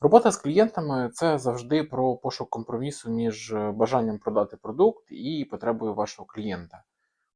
Робота з клієнтами це завжди про пошук компромісу між е, бажанням продати продукт і потребою вашого клієнта.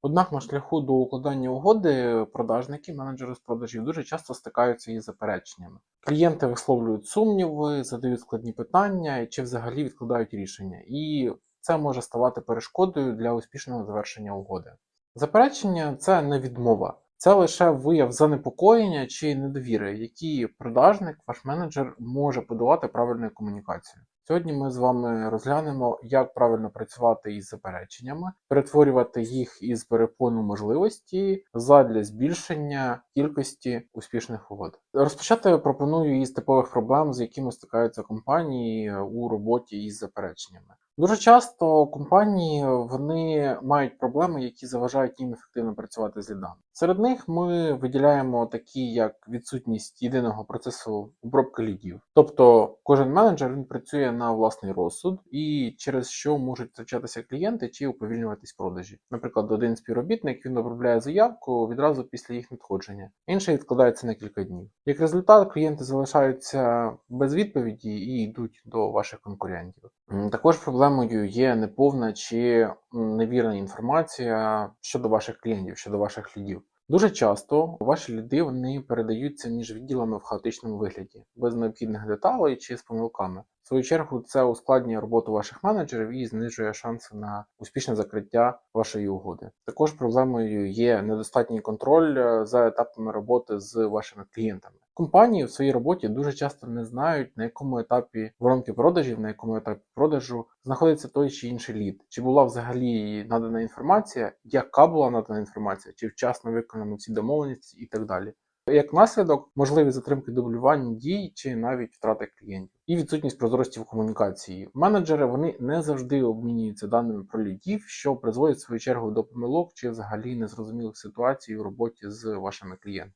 Однак на шляху до укладання угоди продажники, менеджери з продажів дуже часто стикаються із запереченнями. Клієнти висловлюють сумніви, задають складні питання чи взагалі відкладають рішення, і це може ставати перешкодою для успішного завершення угоди. Заперечення це не відмова, це лише вияв занепокоєння чи недовіри, які продажник, ваш менеджер може подавати правильною комунікацією. Сьогодні ми з вами розглянемо, як правильно працювати із запереченнями, перетворювати їх із перепону можливості задля збільшення кількості успішних угод. Розпочати пропоную із типових проблем, з якими стикаються компанії у роботі із запереченнями. Дуже часто компанії вони мають проблеми, які заважають їм ефективно працювати з лідами. Серед них ми виділяємо такі, як відсутність єдиного процесу обробки лідів. Тобто кожен менеджер він працює на власний розсуд, і через що можуть втрачатися клієнти чи уповільнюватись продажі. Наприклад, один співробітник він обробляє заявку відразу після їх надходження, інший відкладається на кілька днів. Як результат, клієнти залишаються без відповіді і йдуть до ваших конкурентів. Також проблемою є неповна чи невірна інформація щодо ваших клієнтів, щодо ваших лідів. Дуже часто ваші ліди вони передаються між відділами в хаотичному вигляді, без необхідних деталей чи з помилками. В свою чергу, це ускладнює роботу ваших менеджерів і знижує шанси на успішне закриття вашої угоди. Також проблемою є недостатній контроль е, за етапами роботи з вашими клієнтами. Компанії в своїй роботі дуже часто не знають, на якому етапі воронки продажів, на якому етапі продажу знаходиться той чи інший лід, чи була взагалі надана інформація, яка була надана інформація, чи вчасно виконано всі домовленості і так далі. Як наслідок, можливі затримки дублювання дій чи навіть втрати клієнтів і відсутність прозорості в комунікації. Менеджери вони не завжди обмінюються даними про лідів, що призводить в свою чергу до помилок чи взагалі незрозумілих ситуацій у роботі з вашими клієнтами.